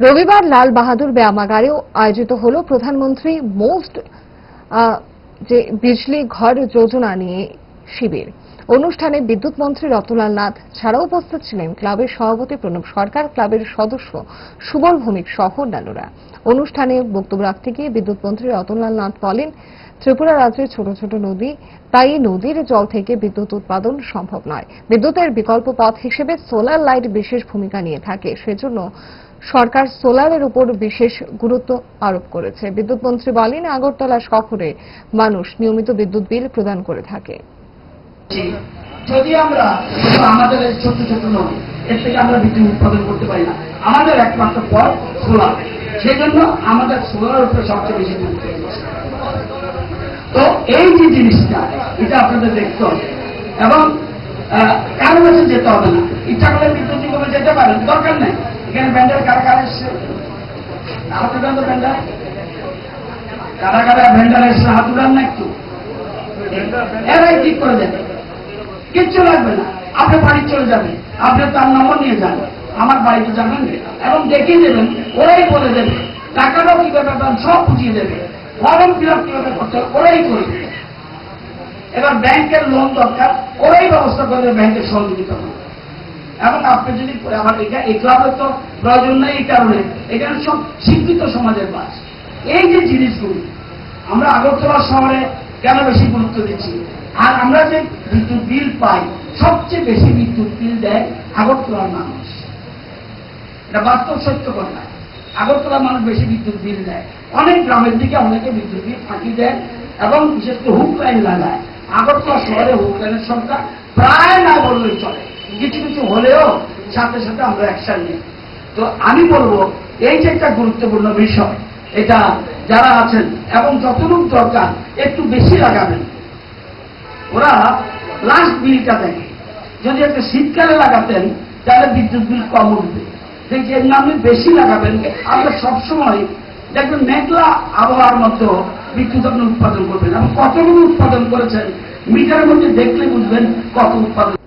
রবিবার লাল বাহাদুর ব্যায়ামাগারেও আয়োজিত হল প্রধানমন্ত্রী মোস্ট যে বিজলি ঘর যোজনা নিয়ে শিবির। অনুষ্ঠানে বিদ্যুৎ মন্ত্রী রতনলাল নাথ ছাড়াও উপস্থিত ছিলেন ক্লাবের সভাপতি প্রণব সরকার, ক্লাবের সদস্য সুবল ভৌমিক সহ অন্যান্যরা। অনুষ্ঠানে বক্তব্য রাখতে গিয়ে বিদ্যুৎ মন্ত্রী রতনলাল নাথ বলেন, ত্রিপুরা রাজ্যের ছোট ছোট নদী, তাই নদীর জল থেকে বিদ্যুৎ উৎপাদন সম্ভব নয়। বিদ্যুতের বিকল্প পথ হিসেবে সোলার লাইট বিশেষ ভূমিকা নিয়ে থাকে, সেজন্য সরকার সোলারের উপর বিশেষ গুরুত্ব আরোপ করেছে। বিদ্যুৎ মন্ত্রী বলেন আগরতলা শহরে মানুষ নিয়মিত বিদ্যুৎ বিল প্রদান করে থাকে। যদি আমরা আমাদের এই ছোট ছোট নদী এর থেকে আমরা বিদ্যুৎ উৎপাদন করতে পারি না। আমাদের একমাত্র পথ সোলার সেই জন্য আমাদের সোলার উপরে সবচেয়ে বেশি গুরুত্ব। তো এই যে জিনিসটা, এটা আপনাদের দেখতে হবে। এবং কারও কাছে যেতে হবে না। ইচ্ছা করলে বিদ্যুৎ নিগমে যেতে পারেন, দরকার নেই। এখানে ব্যান্ডের কারা কারা এসছে? হাত উঠান তো ব্যান্ডার কারা কারা ভেন্ডার এসছে, হাত উঠান না একটু। এরাই ঠিক করে দেবে কিচ্ছু লাগবে না। আপনি বাড়ি চলে যাবেন, আপনি তার নম্বর নিয়ে যান, আমার বাড়িতে যাবেন এবং দেখিয়ে দেবেন, ওরাই বলে দেবে। টাকাটাও কীভাবে পাবেন সব বুঝিয়ে দেবে। ফর্ম ফিল আপ কীভাবে করতে ওরাই করবে এবার ব্যাংকের লোন দরকার, ওরাই ব্যবস্থা করে দেবে, ব্যাংকের সহযোগিতা করবে এবং আপনি যদি আমার এটা- এই ক্লাবের তো প্রয়োজন নেই এই কারণে, এখানে সব শিক্ষিত সমাজের বাস। এই যে জিনিসগুলি আমরা আগরতলা শহরে কেন বেশি গুরুত্ব দিচ্ছি? আর আমরা যে বিদ্যুৎ বিল পাই, সবচেয়ে বেশি বিদ্যুৎ বিল দেয় আগরতলার মানুষ। এটা বাস্তব সত্য কথা। আগরতলার মানুষ বেশি বিদ্যুৎ বিল দেয়। অনেক গ্রামের দিকে অনেকে বিদ্যুৎ বিল ফাঁকি দেয় এবং বিশেষ করে হুক লাইন লাগায়। আগরতলা শহরে হুক লাইনের সংখ্যা প্রায় না বললেই চলে। কিছু কিছু হলেও সাথে সাথে আমরা অ্যাকশন নিই। তো আমি বলব, এই যে একটা গুরুত্বপূর্ণ বিষয় এটা যারা আছেন এবং যতটুকু দরকার, একটু বেশি লাগাবেন। ওরা লাস্ট বিলটা দেখে। যদি একটা শীতকালে লাগাতেন, তাহলে বিদ্যুৎ বিল কম উঠবে। দেখছি এর নামে বেশি লাগাবেন। আমরা সবসময় দেখবেন মেঘলা আবহাওয়ার মধ্যেও বিদ্যুৎ আপনি উৎপাদন করবেন। এবং কতগুলো উৎপাদন করেছেন, মিটারের মধ্যে দেখলে বুঝবেন কত উৎপাদন